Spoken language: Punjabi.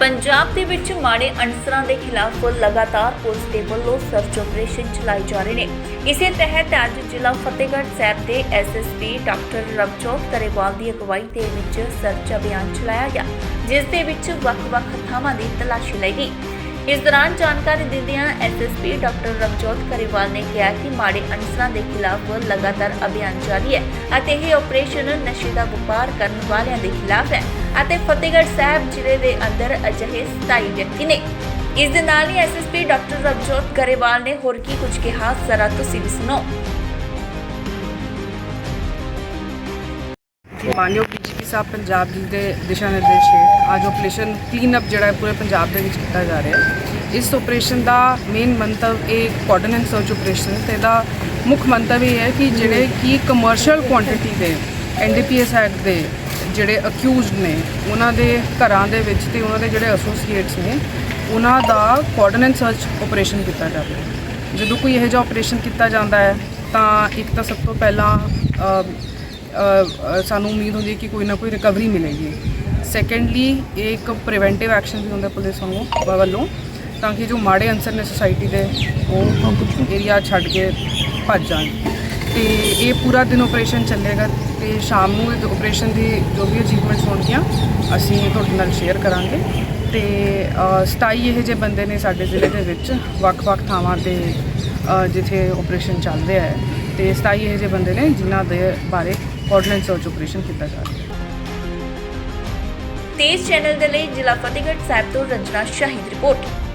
ਪੰਜਾਬ ਦੇ ਵਿੱਚ ਮਾੜੇ ਅਨਸਰਾਂ ਦੇ ਖਿਲਾਫ ਲਗਾਤਾਰ ਪੁਲਿਸ ਦੇ ਵੱਲੋਂ ਸਰਚ ਆਪਰੇਸ਼ਨ ਚਲਾਏ ਜਾ ਰਹੇ ਨੇ। ਇਸੇ ਤਹਿਤ ਅੱਜ ਜ਼ਿਲ੍ਹਾ ਫਤਿਹਗੜ੍ਹ ਸਾਹਿਬ ਦੇ ਐਸਐਸਪੀ ਡਾਕਟਰ ਰਵਜੋਤ ਕਰੇਵਾਲ ਦੀ ਅਗਵਾਈ ਦੇ ਵਿੱਚ ਸਰਚ ਅਭਿਆਨ ਚਲਾਇਆ ਗਿਆ, ਜਿਸ ਦੇ ਵਿੱਚ ਵੱਖ-ਵੱਖ ਥਾਵਾਂ ਦੀ ਤਲਾਸ਼ੀ ਲਈ ਗਈ। ਇਸ ਦੌਰਾਨ ਜਾਣਕਾਰੀ ਦਿੰਦਿਆਂ ਐਸਐਸਪੀ ਡਾਕਟਰ ਰਵਜੋਤ ਕਰੇਵਾਲ ਨੇ ਕਿਹਾ ਕਿ ਮਾੜੇ ਅਨਸਰਾਂ ਦੇ ਖਿਲਾਫ ਲਗਾਤਾਰ ਅਭਿਆਨ ਜਾਰੀ ਹੈ ਅਤੇ ਇਹ ਆਪਰੇਸ਼ਨ ਨਸ਼ੇ ਦਾ ਵਪਾਰ ਕਰਨ ਵਾਲਿਆਂ ਦੇ ਖਿਲਾਫ ਹੈ ਅਤੇ ਫਤਿਹਗੜ੍ਹ ਸਾਹਿਬ ਜ਼ਿਲ੍ਹੇ ਦੇ ਅੰਦਰ ਅਜਿਹੇ 27 ਵਿਅਕਤੀ ਨੇ। ਇਸ ਦੇ ਨਾਲ ਹੀ ਐਸਐਸਪੀ ਡਾਕਟਰ ਰਵਜੋਤ ਕਰੇਵਾਲ ਨੇ ਹੋਰ ਕੀ ਕੁਝ ਕਿਹਾ, ਜ਼ਰਾ ਤੁਸੀਂ ਵੀ ਸੁਣੋ। ਮਾਨਯੋਗ ਡੀਜੀਪੀ ਸਾਹਿਬ, ਪੰਜਾਬ ਜੀ ਦੇ ਦਿਸ਼ਾ ਨਿਰਦੇਸ਼ ਹੈ ਅੱਜ ਆਪਰੇਸ਼ਨ ਕਲੀਨ ਅਪ ਜਿਹੜਾ ਹੈ ਪੂਰੇ ਪੰਜਾਬ ਦੇ ਵਿੱਚ ਕੀਤਾ ਜਾ ਰਿਹਾ ਹੈ। ਇਸ ਆਪਰੇਸ਼ਨ ਦਾ ਮੇਨ ਮੰਤਵ ਇਹ ਕੋਆਰਡੀਨੇਟ ਸਰਚ ਆਪਰੇਸ਼ਨ ਤੇ ਇਹਦਾ ਮੁੱਖ ਮੰਤਵ ਇਹ ਹੈ ਕਿ ਜਿਹੜੇ ਕੀ ਕਮਰਸ਼ੀਅਲ ਕੁਆਂਟੀਟੀ ਦੇ ਐਨਡੀਪੀਐਸ ਐਕਟ ਦੇ ਜਿਹੜੇ ਅਕਿਊਜ਼ਡ ਨੇ, ਉਹਨਾਂ ਦੇ ਘਰਾਂ ਦੇ ਵਿੱਚ ਤੇ ਉਹਨਾਂ ਦੇ ਜਿਹੜੇ ਐਸੋਸੀਏਟਸ ਨੇ, ਉਹਨਾਂ ਦਾ ਕੋਆਰਡੀਨੇਟ ਸਰਚ ਆਪਰੇਸ਼ਨ ਕੀਤਾ ਜਾਵੇ ਜਦੋਂ ਕੋਈ ਇਹੋ ਜਿਹਾ ਆਪਰੇਸ਼ਨ ਕੀਤਾ ਜਾਂਦਾ ਹੈ, ਤਾਂ ਇੱਕ ਤਾਂ ਸਭ ਤੋਂ ਪਹਿਲਾਂ ਸਾਨੂੰ ਉਮੀਦ ਹੁੰਦੀ ਹੈ ਕਿ ਕੋਈ ਨਾ ਕੋਈ ਰਿਕਵਰੀ ਮਿਲੇਗੀ। ਸੈਕੰਡਲੀ ਇਹ ਇੱਕ ਪ੍ਰੀਵੈਂਟਿਵ ਐਕਸ਼ਨ ਵੀ ਹੁੰਦਾ ਪੁਲਿਸ ਵੱਲੋਂ ਵੱਲੋਂ ਤਾਂ ਕਿ ਜੋ ਮਾੜੇ ਅਨਸਰ ਨੇ ਸੁਸਾਇਟੀ ਦੇ ਉਹ ਏਰੀਆ ਛੱਡ ਕੇ ਭੱਜ ਜਾਣ ਤੇ ਇਹ ਪੂਰਾ ਦਿਨ ਆਪਰੇਸ਼ਨ ਚੱਲੇਗਾ ਤੇ ਸ਼ਾਮ ਨੂੰ ਇਹ ਆਪਰੇਸ਼ਨ ਦੀ ਜੋ ਵੀ ਅਚੀਵਮੈਂਟਸ ਹੋਣਗੀਆਂ ਅਸੀਂ ਤੁਹਾਡੇ ਨਾਲ ਸ਼ੇਅਰ ਕਰਾਂਗੇ। ਤੇ ਅ, 27 ਇਹ ਜਿਹੇ ਬੰਦੇ ਨੇ ਸਾਡੇ ਜ਼ਿਲ੍ਹੇ ਦੇ ਵਿੱਚ ਵੱਖ-ਵੱਖ ਥਾਵਾਂ ਤੇ ਜਿੱਥੇ ਆਪਰੇਸ਼ਨ ਚੱਲ ਰਿਹਾ ਹੈ। ਤੇ 27 ਇਹ ਜਿਹੇ ਬੰਦੇ ਨੇ ਜਿਨ੍ਹਾਂ ਦੇ ਬਾਰੇ ਕੋਆਰਡੀਨੇਟ ਸਰਚ ਆਪਰੇਸ਼ਨ ਕੀਤਾ ਜਾ ਰਿਹਾ ਹੈ। ਤੇਜ਼ ਚੈਨਲ ਦੇ ਲਈ ਜ਼ਿਲ੍ਹਾ ਫਤਿਹਗੜ੍ਹ ਸਾਹਿਬ ਤੋਂ ਰੰਜਨਾ ਸ਼ਾਹੀ ਦੀ ਰਿਪੋਰਟ।